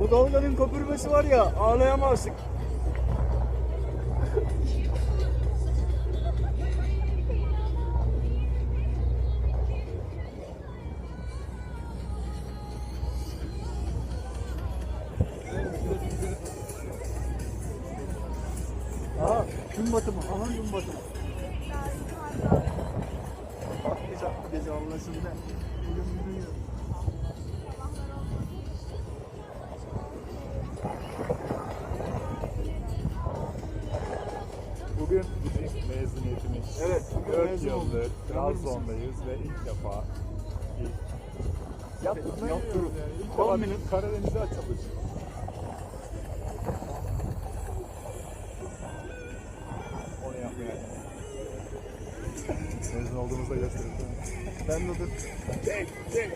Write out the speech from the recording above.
Bu dalganın köpürmesi var ya ağlayamazsın. Aha gün batımı, aha gün batımı. Bakmayacak bu gece anlasın da. Bugün gün Bugün bizim mezuniyetimiz. Evet, bugün 4 mezun olduk. yıldır? Trabzon'dayız ve ilk defa ilk Yaptırım. yani. İlk defa bir Karadeniz'e açılış. Onu yapmaya. Mezun olduğumuzda göstereceğim. Ben de dur. Çek, çek.